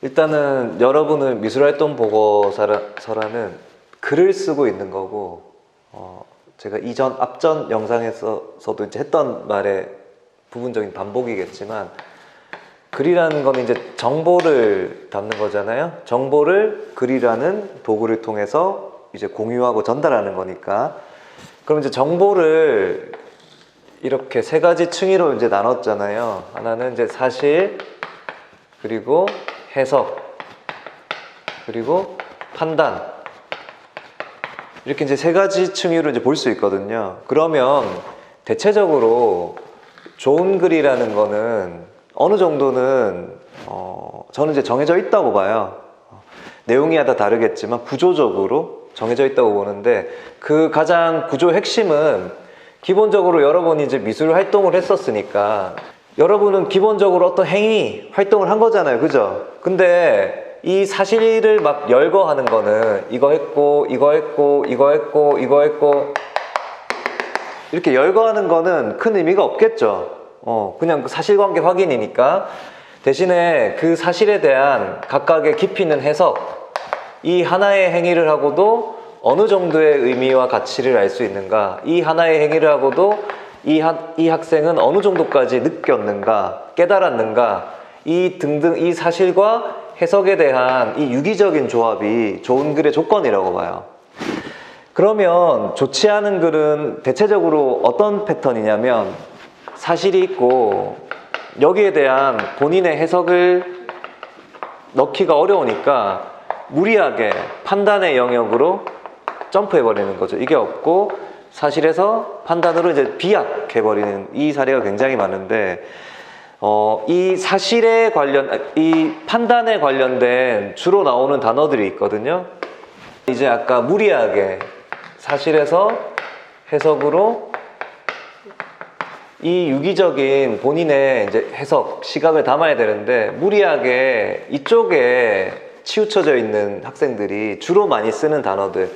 일단은 여러분을 미술활동 보고서라는 글을 쓰고 있는 거고 어, 제가 이전 앞전 영상에서도 이제 했던 말의 부분적인 반복이겠지만 글이라는 거는 이제 정보를 담는 거잖아요. 정보를 글이라는 도구를 통해서 이제 공유하고 전달하는 거니까. 그럼 이제 정보를 이렇게 세 가지 층위로 이제 나눴잖아요. 하나는 이제 사실, 그리고 해석, 그리고 판단. 이렇게 이제 세 가지 층위로 이제 볼 수 있거든요. 그러면 대체적으로 좋은 글이라는 거는 어느 정도는 어, 저는 이제 정해져 있다고 봐요. 어, 내용이야 다 다르겠지만 구조적으로 정해져 있다고 보는데 그 가장 구조 핵심은 기본적으로 여러분이 이제 미술 활동을 했었으니까 여러분은 기본적으로 어떤 행위 활동을 한 거잖아요, 그죠? 근데 이 사실을 막 열거하는 거는 이거 했고 이거 했고 이거 했고 이거 했고 이렇게 열거하는 거는 큰 의미가 없겠죠. 어, 그냥 그 사실관계 확인이니까 대신에 그 사실에 대한 각각의 깊이 있는 해석, 이 하나의 행위를 하고도 어느 정도의 의미와 가치를 알 수 있는가, 이 하나의 행위를 하고도 이, 학- 이 학생은 어느 정도까지 느꼈는가, 깨달았는가, 이 등등 이 사실과 해석에 대한 이 유기적인 조합이 좋은 글의 조건이라고 봐요. 그러면 좋지 않은 글은 대체적으로 어떤 패턴이냐면 사실이 있고 여기에 대한 본인의 해석을 넣기가 어려우니까 무리하게 판단의 영역으로 점프해 버리는 거죠. 이게 없고 사실에서 판단으로 이제 비약해 버리는 이 사례가 굉장히 많은데 어, 이 사실에 관련 이 판단에 관련된 주로 나오는 단어들이 있거든요. 이제 아까 무리하게 사실에서 해석으로 이 유기적인 본인의 이제 해석, 시각을 담아야 되는데 무리하게 이쪽에 치우쳐져 있는 학생들이 주로 많이 쓰는 단어들.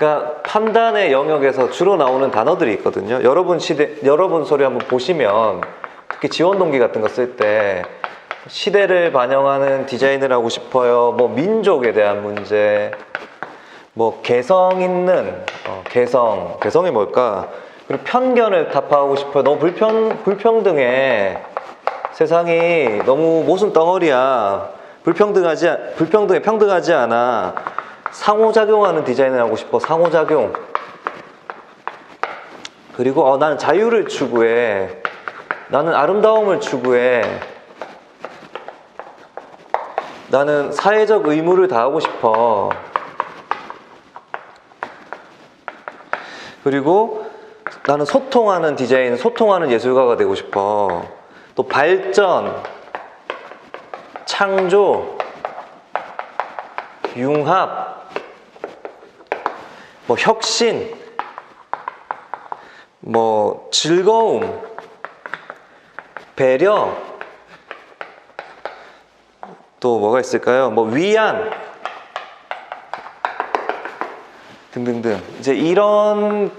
그러니까 판단의 영역에서 주로 나오는 단어들이 있거든요. 여러분 시대, 여러분 소리 한번 보시면 특히 지원 동기 같은 거 쓸 때 시대를 반영하는 디자인을 하고 싶어요. 뭐 민족에 대한 문제, 뭐 개성 있는 어, 개성 개성이 뭘까? 그리고 편견을 타파하고 싶어요. 너무 불평 불평등해. 세상이 너무 모순 덩어리야. 불평등하지 않- 불평등해 평등하지 않아 상호작용하는 디자인을 하고 싶어. 상호작용. 그리고 어, 나는 자유를 추구해. 나는 아름다움을 추구해. 나는 사회적 의무를 다하고 싶어. 그리고 나는 소통하는 디자인, 소통하는 예술가가 되고 싶어. 또 발전, 창조, 융합, 뭐 혁신, 뭐 즐거움, 배려, 또 뭐가 있을까요? 뭐 위안, 등등등. 이제 이런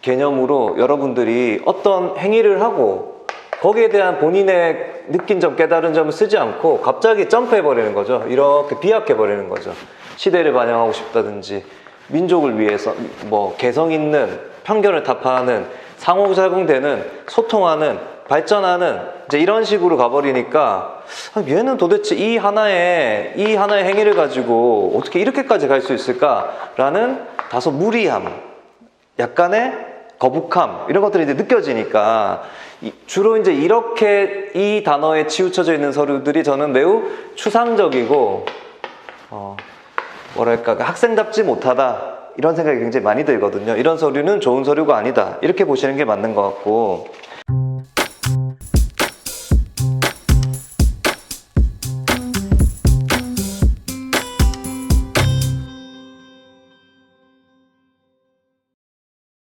개념으로 여러분들이 어떤 행위를 하고 거기에 대한 본인의 느낀 점 깨달은 점을 쓰지 않고 갑자기 점프해 버리는 거죠. 이렇게 비약해 버리는 거죠. 시대를 반영하고 싶다든지 민족을 위해서 뭐 개성 있는 편견을 타파하는 상호 작용되는 소통하는 발전하는 이제 이런 식으로 가버리니까 아, 얘는 도대체 이 하나의 이 하나의 행위를 가지고 어떻게 이렇게까지 갈 수 있을까라는 다소 무리함, 약간의 거북함 이런 것들이 이제 느껴지니까 이- 주로 이제 이렇게 이 단어에 치우쳐져 있는 서류들이 저는 매우 추상적이고 어, 뭐랄까 그 학생답지 못하다. 이런 생각이 굉장히 많이 들거든요. 이런 서류는 좋은 서류가 아니다. 이렇게 보시는 게 맞는 것 같고